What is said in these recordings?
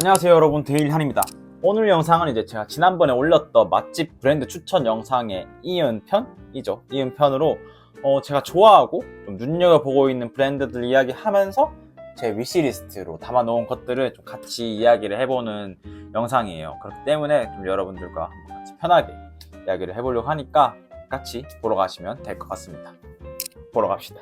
안녕하세요 여러분. 데일한입니다. 오늘 영상은 이제 제가 지난번에 올렸던 맛집 브랜드 추천 영상의 이은 편이죠. 이은 편으로 어, 제가 좋아하고 좀 눈여겨보고 있는 브랜드들 이야기하면서 제 위시리스트로 담아놓은 것들을 좀 같이 이야기를 해보는 영상이에요. 그렇기 때문에 좀 여러분들과 같이 편하게 이야기를 해보려고 하니까 같이 보러 가시면 될 것 같습니다. 보러 갑시다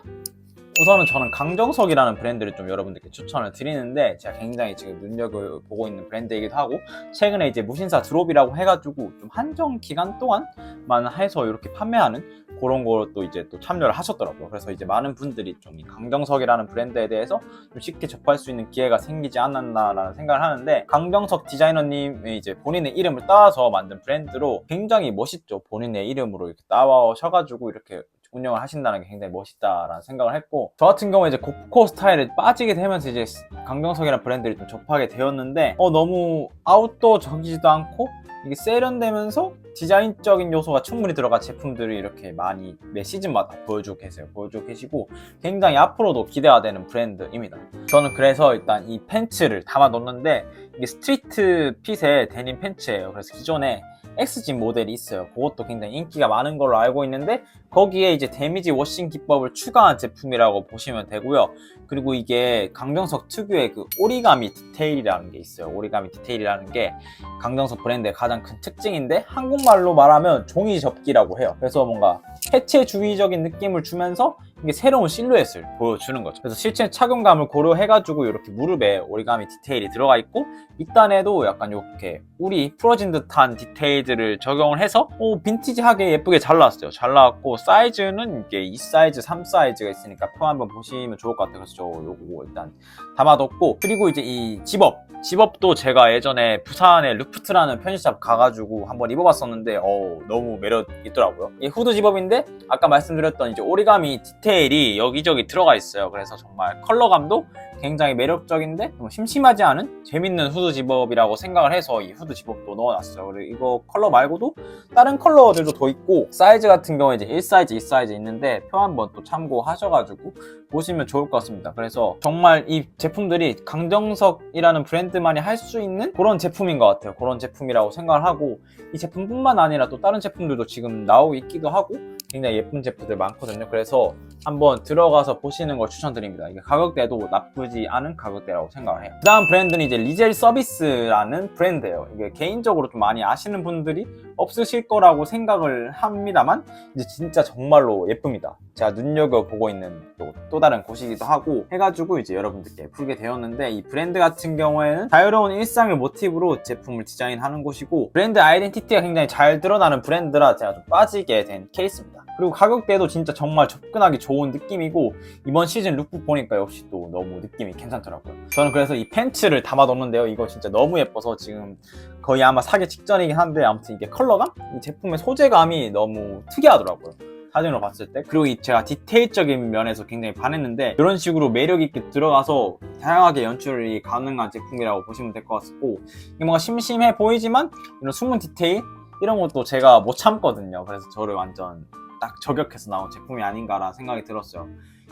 우선은 저는 강정석이라는 브랜드를 좀 여러분들께 추천을 드리는데 제가 굉장히 지금 눈여겨보고 있는 브랜드이기도 하고 최근에 이제 무신사 드롭이라고 해가지고 좀 한정 기간 동안만 해서 이렇게 판매하는 그런 것도 이제 또 참여를 하셨더라고요. 그래서 이제 많은 분들이 좀이 강정석이라는 브랜드에 대해서 좀 쉽게 접할 수 있는 기회가 생기지 않았나라는 생각을 하는데 강정석 디자이너님의 이제 본인의 이름을 따서 만든 브랜드로 굉장히 멋있죠. 본인의 이름으로 이렇게 따와셔가지고 이렇게 운영을 하신다는 게 굉장히 멋있다라는 생각을 했고 저 같은 경우에 이제 고프코 스타일에 빠지게 되면서 이제 강정석이라는 브랜드를 좀 접하게 되었는데 어 너무 아웃도어적이지도 않고 이게 세련되면서 디자인적인 요소가 충분히 들어간 제품들을 이렇게 많이 매 시즌마다 보여주고 계세요. 보여주고 계시고 굉장히 앞으로도 기대가 되는 브랜드입니다. 저는 그래서 일단 이 팬츠를 담아 놓는데 이게 스트리트 핏의 데님 팬츠예요. 그래서 기존에 X진 모델이 있어요. 그것도 굉장히 인기가 많은 걸로 알고 있는데 거기에 이제 데미지 워싱 기법을 추가한 제품이라고 보시면 되고요. 그리고 이게 강정석 특유의 그 오리가미 디테일이라는 게 있어요. 오리가미 디테일이라는 게 강정석 브랜드의 가장 큰 특징인데 한국말로 말하면 종이 접기라고 해요. 그래서 뭔가 해체주의적인 느낌을 주면서 이게 새로운 실루엣을 보여주는 거죠. 그래서 실제 착용감을 고려해가지고 이렇게 무릎에 오리가미 디테일이 들어가 있고 밑단에도 약간 이렇게 울이 풀어진 듯한 디테일들을 적용을 해서 오, 빈티지하게 예쁘게 잘 나왔어요. 잘 나왔고 사이즈는 이게 2 사이즈, 3 사이즈가 있으니까 표 한번 보시면 좋을 것 같아요. 그래서 저 요거 일단 담아뒀고 그리고 이제 이 집업 집업도 제가 예전에 부산에 루프트라는 편집샵 가가지고 한번 입어봤었는데 어 너무 매력 있더라고요. 이 후드 집업인데 아까 말씀드렸던 이제 오리가미 디테일이 여기저기 들어가 있어요. 그래서 정말 컬러감도 굉장히 매력적인데 좀 심심하지 않은 재밌는 후드 집업이라고 생각을 해서 이 후드 집업도 넣어놨어요. 그리고 이거 컬러 말고도 다른 컬러들도 더 있고 사이즈 같은 경우에 이제 1 사이즈, 2 사이즈 있는데 표 한번 또 참고하셔가지고 보시면 좋을 것 같습니다. 그래서 정말 이 제품들이 강정석이라는 브랜드만이 할 수 있는 그런 제품인 것 같아요. 그런 제품이라고 생각을 하고 이 제품뿐만 아니라 또 다른 제품들도 지금 나오고 있기도 하고 굉장히 예쁜 제품들 많거든요. 그래서 한번 들어가서 보시는 걸 추천드립니다. 이게 가격대도 나쁘지 않은 가격대라고 생각을 해요. 그 다음 브랜드는 이제 리젤 서비스라는 브랜드예요. 이게 개인적으로 좀 많이 아시는 분들이 없으실 거라고 생각을 합니다만 이제 진짜 정말로 예쁩니다. 제가 눈여겨보고 있는 또, 또 다른 곳이기도 하고 해가지고 이제 여러분들께 풀게 되었는데 이 브랜드 같은 경우에는 자유로운 일상을 모티브로 제품을 디자인하는 곳이고 브랜드 아이덴티티가 굉장히 잘 드러나는 브랜드라 제가 좀 빠지게 된 케이스입니다. 그리고 가격대도 진짜 정말 접근하기 좋은 느낌이고 이번 시즌 룩북 보니까 역시 또 너무 느낌이 괜찮더라고요. 저는 그래서 이 팬츠를 담아뒀는데요. 이거 진짜 너무 예뻐서 지금 거의 아마 사기 직전이긴 한데 아무튼 이게 컬러감? 이 제품의 소재감이 너무 특이하더라고요. 사진으로 봤을 때 그리고 이 제가 디테일적인 면에서 굉장히 반했는데 이런 식으로 매력 있게 들어가서 다양하게 연출이 가능한 제품이라고 보시면 될 것 같고 이게 뭔가 심심해 보이지만 이런 숨은 디테일 이런 것도 제가 못 참거든요 그래서 저를 완전 딱 저격해서 나온 제품이 아닌가라는 생각이 들었어요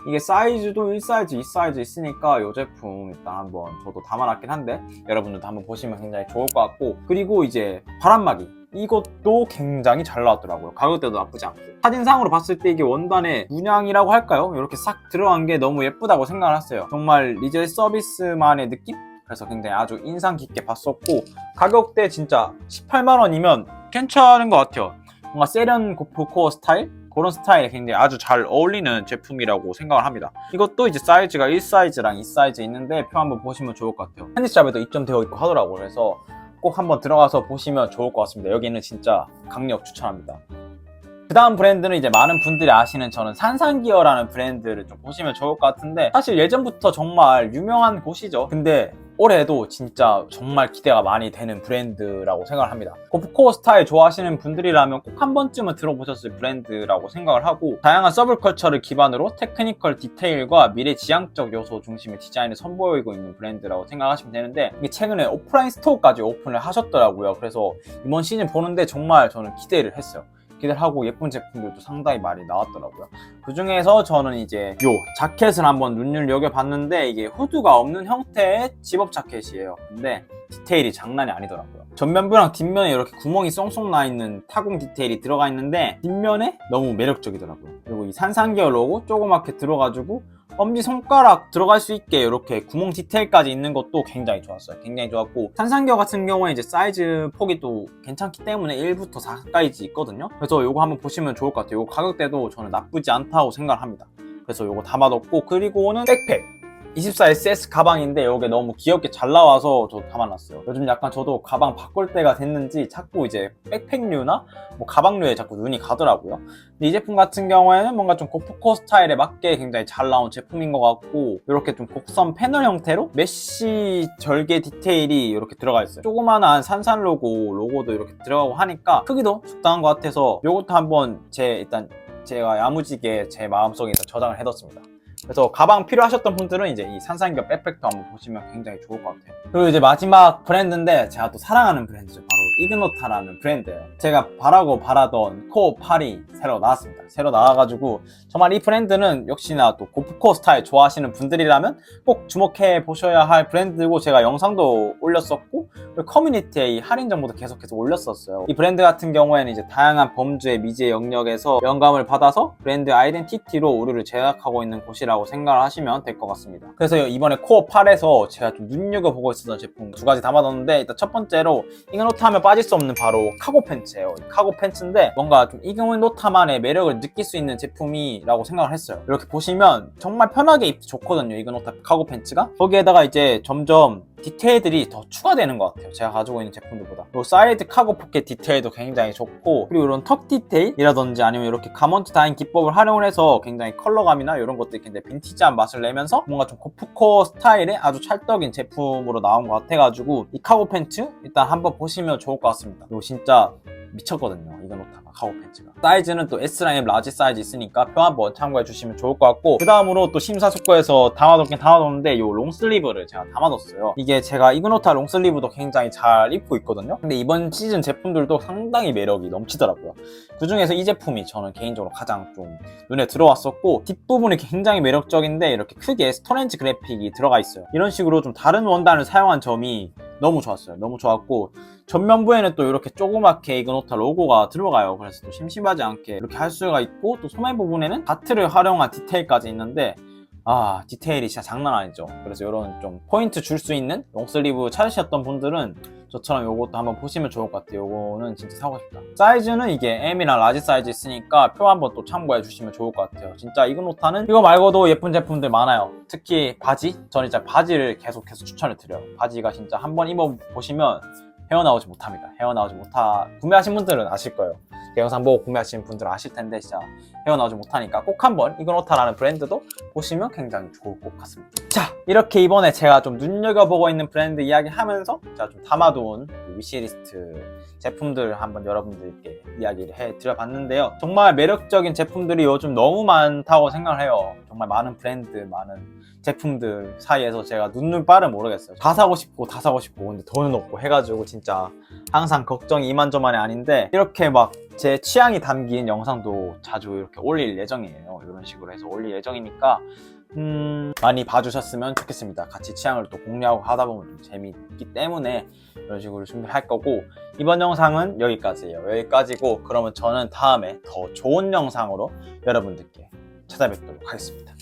이게 사이즈도 1사이즈, 2사이즈 있으니까 이 제품 일단 한번 저도 담아놨긴 한데 여러분들도 한번 보시면 굉장히 좋을 것 같고 그리고 이제 바람막이 이것도 굉장히 잘 나왔더라고요. 가격대도 나쁘지 않고. 사진상으로 봤을 때 이게 원단의 문양이라고 할까요? 이렇게 싹 들어간 게 너무 예쁘다고 생각을 했어요. 정말 리젤 서비스만의 느낌? 그래서 굉장히 아주 인상 깊게 봤었고 가격대 진짜 18만 원이면 괜찮은 것 같아요. 뭔가 세련 고프코어 스타일? 그런 스타일에 굉장히 아주 잘 어울리는 제품이라고 생각을 합니다. 이것도 이제 사이즈가 1사이즈랑 2사이즈 있는데 표 한번 보시면 좋을 것 같아요. 편집샵에도 입점되어 있고 하더라고요. 그래서 꼭 한번 들어가서 보시면 좋을 것 같습니다. 여기는 진짜 강력 추천합니다. 그 다음 브랜드는 이제 많은 분들이 아시는 저는 산산기어라는 브랜드를 좀 보시면 좋을 것 같은데 사실 예전부터 정말 유명한 곳이죠. 근데 올해도 진짜 정말 기대가 많이 되는 브랜드라고 생각을 합니다. 고프코어 스타일 좋아하시는 분들이라면 꼭 한 번쯤은 들어보셨을 브랜드라고 생각을 하고 다양한 서브컬처를 기반으로 테크니컬 디테일과 미래 지향적 요소 중심의 디자인을 선보이고 있는 브랜드라고 생각하시면 되는데 이게 최근에 오프라인 스토어까지 오픈을 하셨더라고요. 그래서 이번 시즌 보는데 정말 저는 기대를 했어요. 있기도 하고 예쁜 제품들도 상당히 많이 나왔더라고요. 그 중에서 저는 이제 요 자켓을 한번 눈여겨 봤는데 이게 후드가 없는 형태의 집업 자켓이에요. 근데 디테일이 장난이 아니더라고요. 전면부랑 뒷면에 이렇게 구멍이 쏙쏙 나 있는 타공 디테일이 들어가 있는데 뒷면에 너무 매력적이더라고요. 그리고 이 산산기어 로고 조그맣게 들어가지고 엄지 손가락 들어갈 수 있게 이렇게 구멍 디테일까지 있는 것도 굉장히 좋았어요. 굉장히 좋았고 산산기어 같은 경우에 이제 사이즈 폭이 또 괜찮기 때문에 1부터 4까지 있거든요. 그래서 이거 한번 보시면 좋을 것 같아요. 이 가격대도 저는 나쁘지 않다고 생각합니다. 그래서 이거 담아뒀고 그리고는 백팩 24SS 가방인데 이게 너무 귀엽게 잘 나와서 저 담아놨어요. 요즘 약간 저도 가방 바꿀 때가 됐는지 자꾸 이제 백팩류나 뭐 가방류에 자꾸 눈이 가더라고요. 근데 이 제품 같은 경우에는 뭔가 좀 고프코 스타일에 맞게 굉장히 잘 나온 제품인 것 같고 이렇게 좀 곡선 패널 형태로 메쉬 절개 디테일이 이렇게 들어가 있어요. 조그만한 산산 로고 로고도 이렇게 들어가고 하니까 크기도 적당한 것 같아서 이것도 한번 제 일단 제가 야무지게 제 마음속에서 저장을 해뒀습니다. 그래서 가방 필요하셨던 분들은 이제 이 산산기어 백팩도 한번 보시면 굉장히 좋을 것 같아요. 그리고 이제 마지막 브랜드인데 제가 또 사랑하는 브랜드죠. 바로 이그노타라는 브랜드예요. 제가 바라고 바라던 코어 8이 새로 나왔습니다. 새로 나와가지고 정말 이 브랜드는 역시나 또 고프코어 스타일 좋아하시는 분들이라면 꼭 주목해 보셔야 할 브랜드고 제가 영상도 올렸었고 커뮤니티에 이 할인 정보도 계속해서 올렸었어요. 이 브랜드 같은 경우에는 이제 다양한 범주의 미지의 영역에서 영감을 받아서 브랜드 아이덴티티로 오류를 제작하고 있는 곳이라고 생각을 하시면 될 것 같습니다. 그래서 이번에 코어 8에서 제가 좀 눈여겨보고 있었던 제품 두 가지 담아뒀는데 일단 첫 번째로 이그노타 하면 빠질 수 없는 바로 카고 팬츠예요. 이 카고 팬츠인데 뭔가 좀 이그노타만의 매력을 느낄 수 있는 제품이라고 생각을 했어요. 이렇게 보시면 정말 편하게 입기 좋거든요. 이그노타 카고 팬츠가. 거기에다가 이제 점점 디테일들이 더 추가되는 것 같아요. 제가 가지고 있는 제품들보다. 그리고 사이드 카고 포켓 디테일도 굉장히 좋고 그리고 이런 턱 디테일이라든지 아니면 이렇게 가먼트 다인 기법을 활용을 해서 굉장히 컬러감이나 이런 것들이 굉장히 빈티지한 맛을 내면서 뭔가 좀 고프코 스타일의 아주 찰떡인 제품으로 나온 것 같아가지고 이 카고 팬츠 일단 한번 보시면 좋을 것 같습니다. 이거 진짜 미쳤거든요. 이거 노타가 카고 팬츠가. 사이즈는 또 S랑 M 라지 사이즈 있으니까 표 한번 참고해 주시면 좋을 것 같고 그 다음으로 또 심사숙고해서 담아뒀긴 담아뒀는데 이 롱슬리브를 제가 담아뒀어요. 이게 제가 이그노타 롱슬리브도 굉장히 잘 입고 있거든요. 근데 이번 시즌 제품들도 상당히 매력이 넘치더라고요. 그 중에서 이 제품이 저는 개인적으로 가장 좀 눈에 들어왔었고 뒷부분이 굉장히 매력적인데 이렇게 크게 스토렌지 그래픽이 들어가 있어요. 이런 식으로 좀 다른 원단을 사용한 점이 너무 좋았어요. 너무 좋았고 전면부에는 또 이렇게 조그맣게 이그노 타 로고가 들어가요. 그래서 또 심심하지 않게 이렇게 할 수가 있고 또 소매 부분에는 다트를 활용한 디테일까지 있는데 아 디테일이 진짜 장난 아니죠. 그래서 이런 좀 포인트 줄 수 있는 롱슬리브 찾으셨던 분들은 저처럼 이것도 한번 보시면 좋을 것 같아요. 이거는 진짜 사고 싶다. 사이즈는 이게 M이랑 라지 사이즈 있으니까 표 한번 또 참고해 주시면 좋을 것 같아요. 진짜 이그노타는 이거 말고도 예쁜 제품들 많아요. 특히 바지. 저는 진짜 바지를 계속해서 추천을 드려요. 바지가 진짜 한번 입어보시면 헤어나오지 못합니다. 헤어나오지 못하, 구매하신 분들은 아실 거예요. 제 영상 보고 구매하신 분들은 아실 텐데 진짜 헤어나오지 못하니까 꼭 한번 이그노타라는 브랜드도 보시면 굉장히 좋을 것 같습니다. 자, 이렇게 이번에 제가 좀 눈여겨보고 있는 브랜드 이야기 하면서 제가 좀 담아둔 이 위시리스트 제품들 한번 여러분들께 이야기를 해 드려봤는데요. 정말 매력적인 제품들이 요즘 너무 많다고 생각을 해요. 정말 많은 브랜드, 많은 제품들 사이에서 제가 눈눈 빠를 모르겠어요. 다 사고 싶고 다 사고 싶고 근데 돈은 없고 해가지고 진짜 항상 걱정이 이만저만이 아닌데 이렇게 막 제 취향이 담긴 영상도 자주 이렇게 올릴 예정이에요. 이런 식으로 해서 올릴 예정이니까 음, 많이 봐주셨으면 좋겠습니다. 같이 취향을 또 공유하고 하다 보면 좀 재미있기 때문에 이런 식으로 준비할 거고 이번 영상은 여기까지예요. 여기까지고 그러면 저는 다음에 더 좋은 영상으로 여러분들께 찾아뵙도록 하겠습니다.